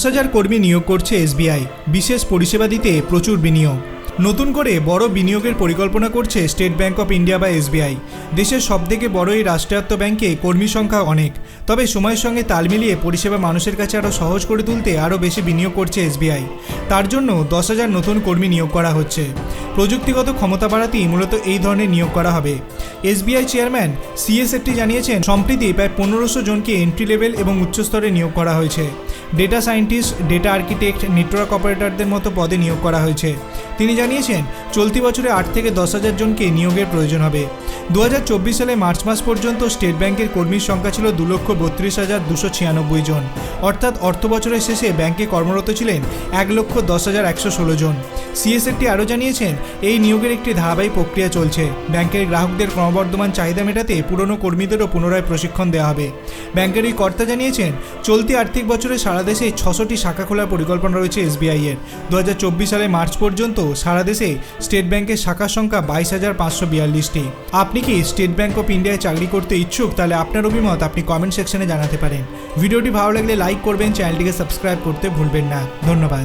দশ হাজার কর্মী নিয়োগ করছে এসবিআই। বিশেষ পরিষেবা দিতে প্রচুর বিনিয়োগ। নতুন করে বড় বিনিয়োগের পরিকল্পনা করছে স্টেট ব্যাংক অফ ইন্ডিয়া বা এসবিআই। দেশের সবথেকে বড় এই রাষ্ট্রায়ত্ত ব্যাংকে কর্মী সংখ্যা অনেক। তবে সময়ের সঙ্গে তাল মিলিয়ে পরিষেবা মানুষের কাছে আরও সহজ করে তুলতে আরও বেশি বিনিয়োগ করছে এসবিআই। তার জন্য দশ হাজার নতুন কর্মী নিয়োগ করা হচ্ছে। প্রযুক্তিগত ক্ষমতা বাড়াতেই মূলত এই ধরনের নিয়োগ করা হবে। এসবিআই চেয়ারম্যান সিএসএফটি জানিয়েছেন, সম্প্রতি প্রায় পনেরোশো জনকে এন্ট্রি লেভেল এবং উচ্চস্তরে নিয়োগ করা হয়েছে। Data scientist data architect network অপারেটরদের মতো পদে নিয়োগ করা হয়েছে। তিনি জানিয়েছেন, চলতি বছরে আট থেকে দশ হাজার জনকে নিয়োগের প্রয়োজন হবে। দু হাজার চব্বিশ সালে মার্চ মাস পর্যন্ত স্টেট ব্যাংকের কর্মীর সংখ্যা ছিল দু লক্ষ বত্রিশ হাজার দুশো ছিয়ানব্বই জন। অর্থাৎ অর্থ বছরের শেষে ব্যাংকে কর্মরত ছিলেন এক লক্ষ দশ হাজার একশো ষোলো জন। সিএসএফটি আরও জানিয়েছেন, এই নিয়োগের একটি ধারাবাহিক প্রক্রিয়া চলছে। ব্যাংকের গ্রাহকদের ক্রমবর্ধমান চাহিদা মেটাতে পুরনো কর্মীদেরও পুনরায় প্রশিক্ষণ দেওয়া হবে। ব্যাংকের এই কর্তা জানিয়েছেন, চলতি আর্থিক বছরে সারা দেশে ছশোটি শাখা খোলার পরিকল্পনা রয়েছে এসবিআই এর দু সালে মার্চ পর্যন্ত সারা দেশে স্টেট ব্যাংকের শাখার সংখ্যা বাইশ হাজার পাঁচশো বিয়াল্লিশটি। আপনি কি স্টেট ব্যাংক অফ ইন্ডিয়ায় চাকরি করতে ইচ্ছুক? তাহলে আপনার অভিমত আপনি কমেন্ট সেকশনে জানাতে পারেন। ভিডিওটি ভালো লাগলে লাইক করবেন, চ্যানেলটিকে সাবস্ক্রাইব করতে ভুলবেন না। ধন্যবাদ।